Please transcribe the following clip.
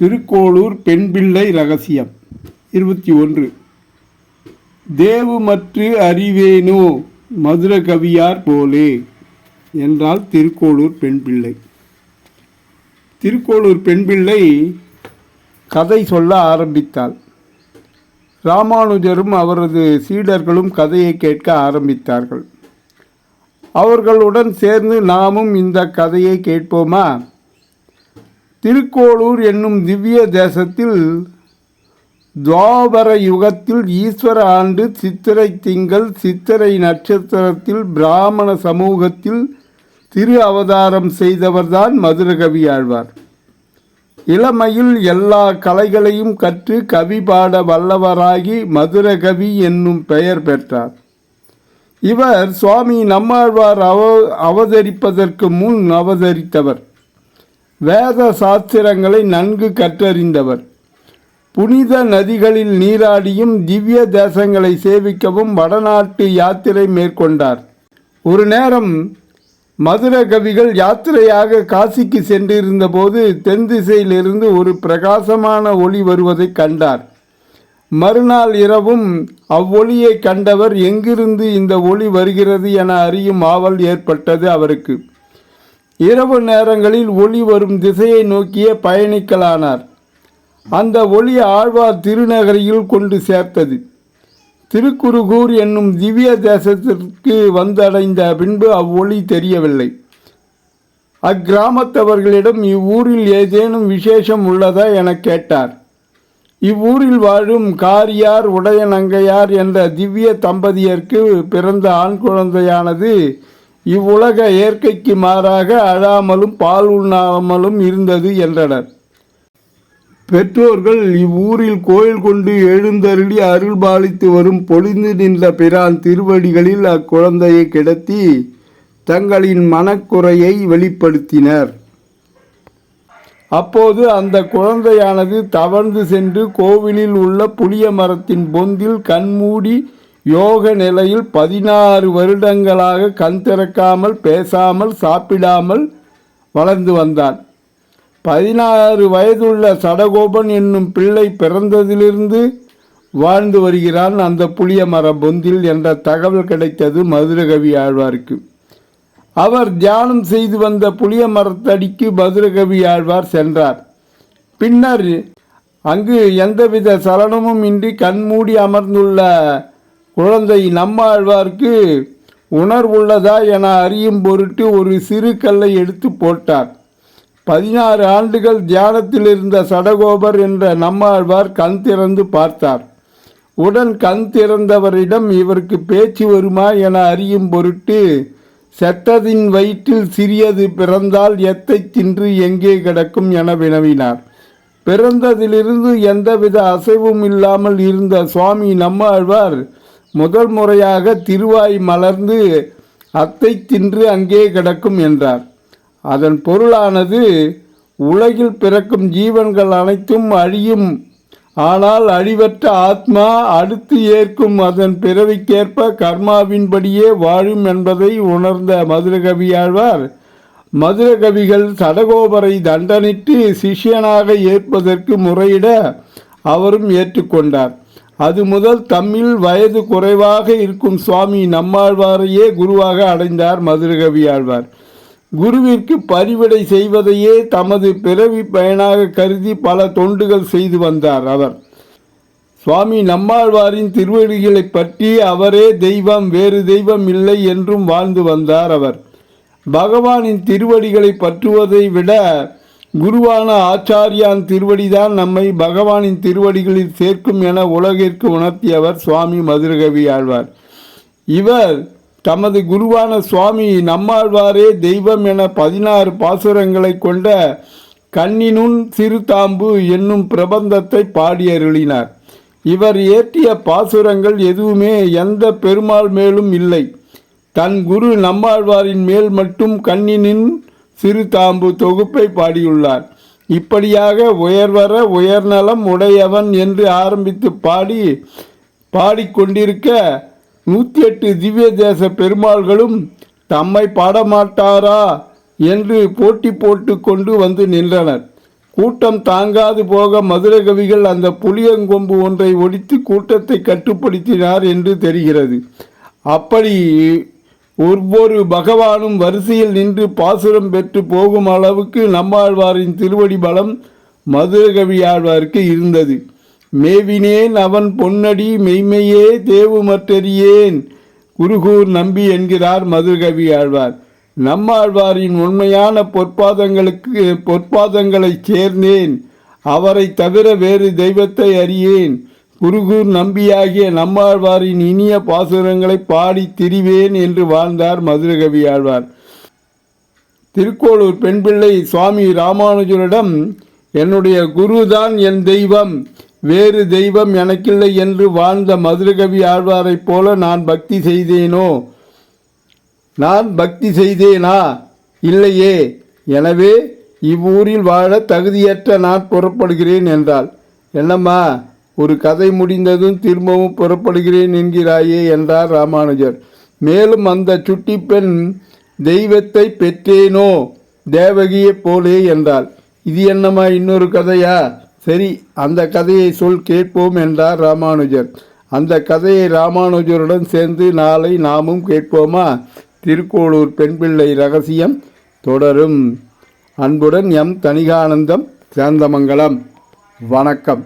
திருக்கோளூர் பெண்பிள்ளை ரகசியம். இருபத்தி ஒன்று. தேவுமற்று அறிவேனோ மதுர கவியார் போலே என்றால் திருக்கோளூர் பெண்பிள்ளை. திருக்கோளூர் பெண்பிள்ளை கதை சொல்ல ஆரம்பித்தாள். ராமானுஜரும் அவரது சீடர்களும் கதையை கேட்க ஆரம்பித்தார்கள். அவர்களுடன் சேர்ந்து நாமும் இந்த கதையை கேட்போமா? திருக்கோளூர் என்னும் திவ்ய தேசத்தில் துவாபர யுகத்தில் ஈஸ்வர ஆண்டு சித்திரை திங்கள் சித்திரை நட்சத்திரத்தில் பிராமண சமூகத்தில் திரு அவதாரம் செய்தவர்தான் மதுரகவி ஆழ்வார். இளமையில் எல்லா கலைகளையும் கற்று கவி பாட வல்லவராகி மதுரகவி என்னும் பெயர் பெற்றார். இவர் சுவாமி நம்மாழ்வார் அவ அவதரிப்பதற்கு முன் அவதரித்தவர். வேத சாஸ்திரங்களை நன்கு கற்றறிந்தவர். புனித நதிகளில் நீராடியும் திவ்ய தேசங்களை சேவிக்கவும் வடநாட்டு யாத்திரை மேற்கொண்டார். ஒரு நேரம் மதுர கவிகள் யாத்திரையாக காசிக்கு சென்றிருந்த போது தென் திசையிலிருந்து ஒரு பிரகாசமான ஒளி வருவதைக் கண்டார். மறுநாள் இரவும் அவ்வொளியை கண்டவர் எங்கிருந்து இந்த ஒளி வருகிறது என அறியும் ஆவல் ஏற்பட்டது அவருக்கு. இரவு நேரங்களில் ஒளி வரும் திசையை நோக்கியே பயணிக்கலானார். அந்த ஒளி ஆழ்வார் திருநகரியில் கொண்டு சேர்த்தது. திருக்குறுகூர் என்னும் திவ்ய தேசத்திற்கு வந்தடைந்த பின்பு அவ்வொளி தெரியவில்லை. அக்கிராமத்தவர்களிடம் இவ்வூரில் ஏதேனும் விசேஷம் உள்ளதா என கேட்டார். இவ்வூரில் வாழும் காரியார் உடையநங்கையார் என்ற திவ்ய தம்பதியருக்கு பிறந்த ஆண் குழந்தையானது இவ்வுலக இயற்கைக்கு மாறாக அழாமலும் பால் உண்ணாமலும் இருந்தது என்றனர். பெற்றோர்கள் இவ்வூரில் கோயில் கொண்டு எழுந்தருளி அருள் பாலித்து வரும் பொழிந்து நின்ற பிரான் திருவடிகளில் அக்குழந்தையை கிடத்தி தங்களின் மனக்குறையை வெளிப்படுத்தினர். அப்போது அந்த குழந்தையானது தவழ்ந்து சென்று கோவிலில் உள்ள புளிய மரத்தின் பொந்தில் கண்மூடி யோக நிலையில் பதினாறு வருடங்களாக கண் திறக்காமல் பேசாமல் சாப்பிடாமல் வளர்ந்து வந்தான். பதினாறு வயதுள்ள சடகோபன் என்னும் பிள்ளை பிறந்ததிலிருந்து வாழ்ந்து வருகிறான். அந்த புளிய மர பொந்தில் என்ற தகவல் கிடைத்தது மதுரகவி ஆழ்வாருக்கு. அவர் தியானம் செய்து வந்த புளிய மரத்தடிக்கு மதுரகவி ஆழ்வார் சென்றார். பின்னர் அங்கு எந்தவித சலனமும் இன்றி கண்மூடி அமர்ந்துள்ள குழந்தை நம்மாழ்வார்க்கு உணர்வுள்ளதா என அறியும் பொருட்டு ஒரு சிறு கல்லை எடுத்து போட்டார். பதினாறு ஆண்டுகள் தியானத்தில் இருந்த சடகோபர் என்ற நம்மாழ்வார் கண் திறந்து பார்த்தார். உடன் கண் திறந்தவரிடம் இவருக்கு பேச்சு வருமா என அறியும் பொருட்டு செத்ததின் வயிற்றில் சிறியது பிறந்தால் எத்தை தின்று எங்கே கிடக்கும் என வினவினார். பிறந்ததிலிருந்து எந்தவித அசைவும் இல்லாமல் இருந்த சுவாமி நம்மாழ்வார் முதல் முறையாக திருவாய் மலர்ந்து அத்தை தின்று அங்கே கிடக்கும் என்றார். அதன் பொருளானது உலகில் பிறக்கும் ஜீவன்கள் அனைத்தும் அழியும். ஆனால் அழிவற்ற ஆத்மா அடுத்து ஏற்கும் அதன் பிறவிக்கேற்ப கர்மாவின்படியே வாழும் என்பதை உணர்ந்த மதுரகவியாழ்வார் மதுரகவிகள் சடகோபரை தண்டனிட்டு சிஷ்யனாக ஏற்பதற்கு முறையிட அவரும் ஏற்றுக்கொண்டார். அது முதல் தம்மில் வயது குறைவாக இருக்கும் சுவாமி நம்மாழ்வாரையே குருவாக அடைந்தார் மதுரகவி ஆழ்வார் குருவிற்கு பரிவிடை செய்வதையே தமது பிறவி பயனாக கருதி பல தொண்டுகள் செய்து வந்தார் அவர். சுவாமி நம்மாழ்வாரின் திருவடிகளை பற்றி அவரே தெய்வம் வேறு தெய்வம் இல்லை என்றும் வாழ்ந்து வந்தார் அவர். பகவானின் திருவடிகளை பற்றுவதை விட குருவான ஆச்சாரியான் திருவடிதான் நம்மை பகவானின் திருவடிகளில் சேர்க்கும் என உலகிற்கு உணர்த்தியவர் சுவாமி மதுரகவி ஆழ்வார். இவர் தமது குருவான சுவாமி நம்மாழ்வாரே தெய்வம் என பதினாறு பாசுரங்களை கொண்ட கண்ணினுன் சிறுதாம்பு என்னும் பிரபந்தத்தை பாடியருளினார். இவர் இயற்றிய பாசுரங்கள் எதுவுமே எந்த பெருமாள் மேலும் இல்லை. தன் குரு நம்மாழ்வாரின் மேல் மட்டும் கண்ணினின் சிறுதாம்பு தொகுப்பை பாடியுள்ளார். இப்படியாக உயர்வர உயர்நலம் உடையவன் என்று ஆரம்பித்து பாடி பாடிக்கொண்டிருக்க நூற்றி எட்டு திவ்ய தேச பெருமாள்களும் தம்மை பாடமாட்டாரா என்று போட்டி போட்டு கொண்டு வந்து நின்றனர். கூட்டம் தாங்காது போக மதுரகவிகள் அந்த புளியங்கொம்பு ஒன்றை ஒடித்து கூட்டத்தை கட்டுப்படுத்தினார் என்று தெரிகிறது. அப்படி ஒவ்வொரு பகவானும் வரிசையில் நின்று பாசுரம் பெற்று போகும் அளவுக்கு நம்மாழ்வாரின் திருவடி பலம் மதுரகவியாழ்வாருக்கு இருந்தது. மேவினேன் அவன் பொன்னடி மெய்மையே தேவுமற்றறியேன். குருகூர் நம்பி என்கிறார் மதுரகவி ஆழ்வார். நம்மாழ்வாரின் உண்மையான பொற்பாதங்களுக்கு பொற்பாதங்களைச் சேர்ந்தேன். அவரை தவிர வேறு தெய்வத்தை அறியேன். குருகூர் நம்பியாகிய நம்மாழ்வாரின் இனிய பாசுரங்களை பாடி திரிவேன் என்று வாழ்ந்தார் மதுரகவி ஆழ்வார். திருக்கோளூர் பெண் பிள்ளை சுவாமி ராமானுஜரிடம் என்னுடைய குருதான் என் தெய்வம் வேறு தெய்வம் எனக்கில்லை என்று வாழ்ந்த மதுரகவி ஆழ்வாரைப் போல நான் பக்தி செய்தேனோ? நான் பக்தி செய்தேனா? இல்லையே. எனவே இவ்வூரில் வாழ தகுதியற்ற நான் புறப்படுகிறேன் என்றாள். என்னம்மா ஒரு கதை முடிந்ததும் திரும்பவும் புறப்படுகிறேன் என்கிறாயே என்றார் ராமானுஜர். மேலும் அந்த சுட்டி பெண் தெய்வத்தை பெற்றேனோ தேவகியைப் போலே என்றாள். இது என்னம்மா இன்னொரு கதையா? சரி அந்த கதையை சொல் கேட்போம் என்றார் ராமானுஜர். அந்த கதையை ராமானுஜருடன் சேர்ந்து நாளை நாமும் கேட்போமா? திருக்கோளூர் பெண் பிள்ளை ரகசியம் தொடரும். அன்புடன் எம். தணிகானந்தம் சேந்தமங்கலம். வணக்கம்.